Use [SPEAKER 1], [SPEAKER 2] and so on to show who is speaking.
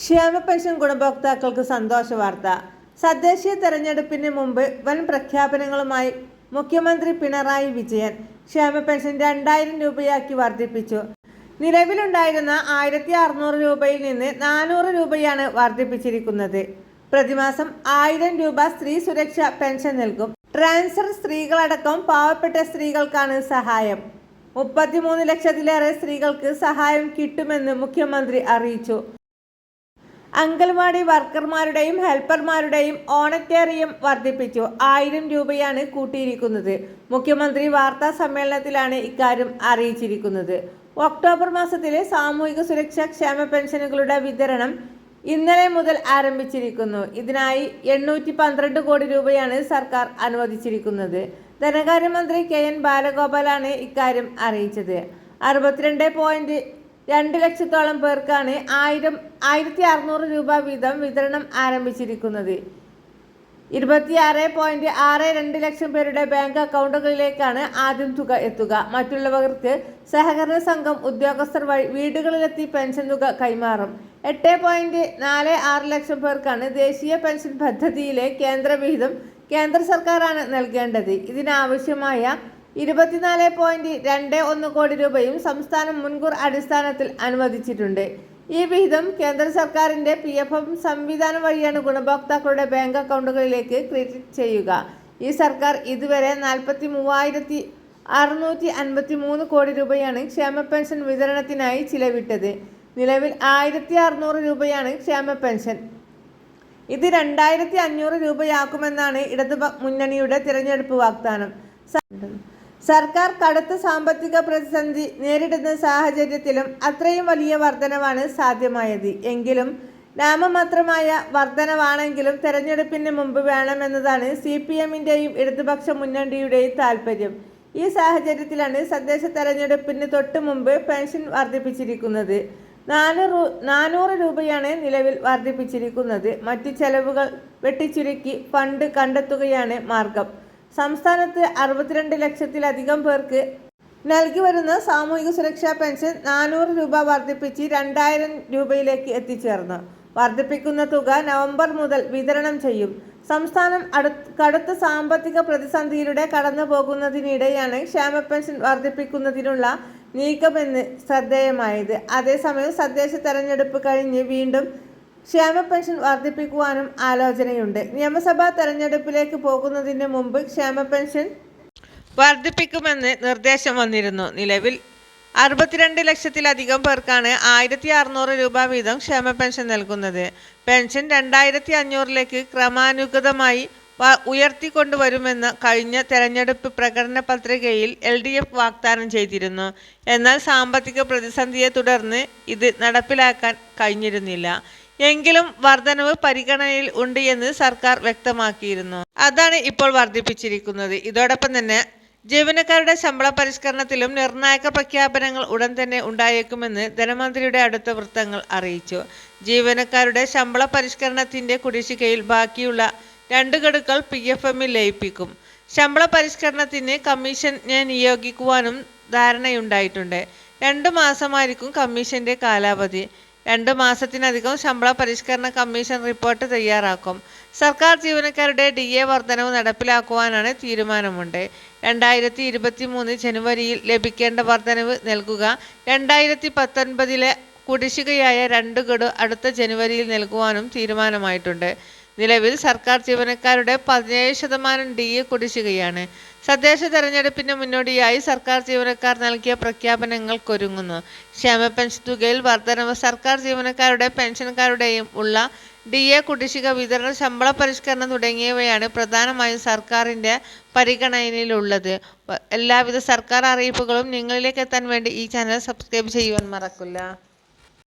[SPEAKER 1] ക്ഷേമ പെൻഷൻ ഗുണഭോക്താക്കൾക്ക് സന്തോഷ വാർത്ത. തദ്ദേശീയ തെരഞ്ഞെടുപ്പിന് മുമ്പ് വൻ പ്രഖ്യാപനങ്ങളുമായി മുഖ്യമന്ത്രി പിണറായി വിജയൻ ക്ഷേമ പെൻഷൻ രണ്ടായിരം രൂപയാക്കി വർദ്ധിപ്പിച്ചു. നിലവിലുണ്ടായിരുന്ന ആയിരത്തി അറുന്നൂറ് രൂപയിൽ നിന്ന് നാനൂറ് രൂപയാണ് വർദ്ധിപ്പിച്ചിരിക്കുന്നത്. പ്രതിമാസം ആയിരം രൂപ സ്ത്രീ സുരക്ഷ പെൻഷൻ നൽകും. ട്രാൻസ്ഫർ സ്ത്രീകളടക്കം പാവപ്പെട്ട സ്ത്രീകൾക്കാണ് സഹായം. മുപ്പത്തിമൂന്ന് ലക്ഷത്തിലേറെ സ്ത്രീകൾക്ക് സഹായം കിട്ടുമെന്ന് മുഖ്യമന്ത്രി അറിയിച്ചു. അംഗൻവാടി വർക്കർമാരുടെയും ഹെൽപ്പർമാരുടെയും ഓണറ്റേറിയം വർദ്ധിപ്പിച്ചു. ആയിരം രൂപയാണ് കൂട്ടിയിരിക്കുന്നത്. മുഖ്യമന്ത്രി വാർത്താ സമ്മേളനത്തിലാണ് ഇക്കാര്യം അറിയിച്ചിരിക്കുന്നത്. ഒക്ടോബർ മാസത്തിലെ സാമൂഹിക സുരക്ഷാ ക്ഷേമ പെൻഷനുകളുടെ വിതരണം ഇന്നലെ മുതൽ ആരംഭിച്ചിരിക്കുന്നു. ഇതിനായി എണ്ണൂറ്റി പന്ത്രണ്ട് കോടി രൂപയാണ് സർക്കാർ അനുവദിച്ചിരിക്കുന്നത്. ധനകാര്യമന്ത്രി കെ എൻ ബാലഗോപാലാണ് ഇക്കാര്യം അറിയിച്ചത്. അറുപത്തിരണ്ട് പോയിന്റ് രണ്ട് ലക്ഷത്തോളം പേർക്കാണ് ആയിരം ആയിരത്തി അറുന്നൂറ് രൂപ വീതം വിതരണം ആരംഭിച്ചിരിക്കുന്നത്. ഇരുപത്തിയാറ് പോയിന്റ് ആറ് രണ്ട് ലക്ഷം പേരുടെ ബാങ്ക് അക്കൗണ്ടുകളിലേക്കാണ് ആദ്യം തുക എത്തുക. മറ്റുള്ളവർക്ക് സഹകരണ സംഘം ഉദ്യോഗസ്ഥർ വഴി വീടുകളിലെത്തി പെൻഷൻ തുക കൈമാറും. എട്ട് പോയിന്റ് നാല് ആറ് ലക്ഷം പേർക്കാണ് ദേശീയ പെൻഷൻ പദ്ധതിയിലെ കേന്ദ്ര വിഹിതം കേന്ദ്ര സർക്കാരാണ് നൽകേണ്ടത്. ഇതിനാവശ്യമായ ഇരുപത്തിനാല് പോയിന്റ് രണ്ട് ഒന്ന് കോടി രൂപയും സംസ്ഥാനം മുൻകൂർ അടിസ്ഥാനത്തിൽ അനുവദിച്ചിട്ടുണ്ട്. ഈ വിഹിതം കേന്ദ്ര സർക്കാരിന്റെ പി എഫ് എം സംവിധാനം വഴിയാണ് ഗുണഭോക്താക്കളുടെ ബാങ്ക് അക്കൗണ്ടുകളിലേക്ക് ക്രെഡിറ്റ് ചെയ്യുക. ഈ സർക്കാർ ഇതുവരെ നാൽപ്പത്തി മൂവായിരത്തി അറുന്നൂറ്റി അൻപത്തി മൂന്ന് കോടി രൂപയാണ് ക്ഷേമ പെൻഷൻ വിതരണത്തിനായി ചിലവിട്ടത്. നിലവിൽ ആയിരത്തി അറുന്നൂറ് രൂപയാണ് ക്ഷേമ പെൻഷൻ. ഇത് രണ്ടായിരത്തി അഞ്ഞൂറ് രൂപയാക്കുമെന്നാണ് ഇടതു മുന്നണിയുടെ തിരഞ്ഞെടുപ്പ് വാഗ്ദാനം. സർക്കാർ കടുത്ത സാമ്പത്തിക പ്രതിസന്ധി നേരിടുന്ന സാഹചര്യത്തിലും അത്രയും വലിയ വർധനവാണ് സാധ്യമായത്. എങ്കിലും നാമമാത്രമായ വർധനവാണെങ്കിലും തെരഞ്ഞെടുപ്പിന് മുമ്പ് വേണമെന്നതാണ് സി പി എമ്മിന്റെയും ഇടതുപക്ഷ മുന്നണിയുടെയും താല്പര്യം. ഈ സാഹചര്യത്തിലാണ് സന്ദേശ തെരഞ്ഞെടുപ്പിന് തൊട്ട് മുമ്പ് പെൻഷൻ വർദ്ധിപ്പിച്ചിരിക്കുന്നത്. നാനൂറ് നാനൂറ് രൂപയാണ് നിലവിൽ വർദ്ധിപ്പിച്ചിരിക്കുന്നത്. മറ്റു ചെലവുകൾ വെട്ടിച്ചുരുക്കി ഫണ്ട് കണ്ടെത്തുകയാണ് മാർഗം. സംസ്ഥാനത്ത് അറുപത്തിരണ്ട് ലക്ഷത്തിലധികം പേർക്ക് നൽകി വരുന്ന സാമൂഹിക സുരക്ഷാ പെൻഷൻ നാനൂറ് രൂപ വർദ്ധിപ്പിച്ച് രണ്ടായിരം രൂപയിലേക്ക് എത്തിച്ചേർന്നു. വർദ്ധിപ്പിക്കുന്ന തുക നവംബർ മുതൽ വിതരണം ചെയ്യും. സംസ്ഥാനം കടുത്ത സാമ്പത്തിക പ്രതിസന്ധിയിലൂടെ കടന്നു പോകുന്നതിനിടെയാണ് ക്ഷേമ പെൻഷൻ വർദ്ധിപ്പിക്കുന്നതിനുള്ള നീക്കമെന്ന് ശ്രദ്ധേയമായത്. അതേസമയം തദ്ദേശ തെരഞ്ഞെടുപ്പ് കഴിഞ്ഞ് വീണ്ടും ക്ഷേമ പെൻഷൻ വർദ്ധിപ്പിക്കുവാനും ആലോചനയുണ്ട്. നിയമസഭാ തെരഞ്ഞെടുപ്പിലേക്ക് പോകുന്നതിന് മുമ്പ് ക്ഷേമ പെൻഷൻ വർദ്ധിപ്പിക്കുമെന്ന് നിർദ്ദേശം വന്നിരുന്നു. നിലവിൽ അറുപത്തിരണ്ട് ലക്ഷത്തിലധികം പേർക്കാണ് ആയിരത്തി അറുന്നൂറ് രൂപ വീതം ക്ഷേമ പെൻഷൻ നൽകുന്നത്. പെൻഷൻ രണ്ടായിരത്തി അഞ്ഞൂറിലേക്ക് ക്രമാനുഗതമായി ഉയർത്തിക്കൊണ്ടുവരുമെന്ന് കഴിഞ്ഞ തെരഞ്ഞെടുപ്പ് പ്രകടന പത്രികയിൽ എൽ ഡി എഫ് വാഗ്ദാനം ചെയ്തിരുന്നു. എന്നാൽ സാമ്പത്തിക പ്രതിസന്ധിയെ തുടർന്ന് ഇത് നടപ്പിലാക്കാൻ കഴിഞ്ഞിരുന്നില്ല. എങ്കിലും വർധനവ് പരിഗണനയിൽ ഉണ്ട് എന്ന് സർക്കാർ വ്യക്തമാക്കിയിരുന്നു. അതാണ് ഇപ്പോൾ വർദ്ധിപ്പിച്ചിരിക്കുന്നത്. ഇതോടൊപ്പം തന്നെ ജീവനക്കാരുടെ ശമ്പള പരിഷ്കരണത്തിലും നിർണായക പ്രഖ്യാപനങ്ങൾ ഉടൻ തന്നെ ഉണ്ടായേക്കുമെന്ന് ധനമന്ത്രിയുടെ അടുത്ത വൃത്തങ്ങൾ അറിയിച്ചു. ജീവനക്കാരുടെ ശമ്പള പരിഷ്കരണത്തിന്റെ കുടിശ്ശികയിൽ ബാക്കിയുള്ള രണ്ട് ഗഡുക്കൾ പി എഫ് എമ്മിൽ ലയിപ്പിക്കും. ശമ്പള പരിഷ്കരണത്തിന് കമ്മീഷനെ നിയോഗിക്കുവാനും ധാരണയുണ്ടായിട്ടുണ്ട്. രണ്ട് മാസമായിരിക്കും കമ്മീഷന്റെ കാലാവധി. രണ്ട് മാസത്തിനധികം ശമ്പള പരിഷ്കരണ കമ്മീഷൻ റിപ്പോർട്ട് തയ്യാറാക്കും. സർക്കാർ ജീവനക്കാരുടെ ഡി എ വർധനവ് നടപ്പിലാക്കുവാനാണ് തീരുമാനമുണ്ട്. രണ്ടായിരത്തി ഇരുപത്തി മൂന്ന് ജനുവരിയിൽ ലഭിക്കേണ്ട വർധനവ് നൽകുക രണ്ടായിരത്തി പത്തൊൻപതിലെ കുടിശ്ശികയായ രണ്ട് ഗഡു അടുത്ത ജനുവരിയിൽ നൽകുവാനും തീരുമാനമായിട്ടുണ്ട്. നിലവിൽ സർക്കാർ ജീവനക്കാരുടെ പതിനേഴ് ശതമാനം ഡി എ കുടിശ്ശികയാണ്. തദ്ദേശ തെരഞ്ഞെടുപ്പിന് മുന്നോടിയായി സർക്കാർ ജീവനക്കാർ നൽകിയ പ്രഖ്യാപനങ്ങൾക്കൊരുങ്ങുന്നു. ക്ഷേമ പെൻഷൻ തുകയിൽ വർധനവ് സർക്കാർ ജീവനക്കാരുടെ പെൻഷൻകാരുടെയും ഉള്ള ഡി എ കുടിശ്ശിക വിതരണ ശമ്പള പരിഷ്കരണം തുടങ്ങിയവയാണ് പ്രധാനമായും സർക്കാരിന്റെ പരിഗണനയിലുള്ളത്. എല്ലാവിധ സർക്കാർ അറിയിപ്പുകളും നിങ്ങളിലേക്ക് എത്താൻ വേണ്ടി ഈ ചാനൽ സബ്സ്ക്രൈബ് ചെയ്യുവാൻ മറക്കില്ല.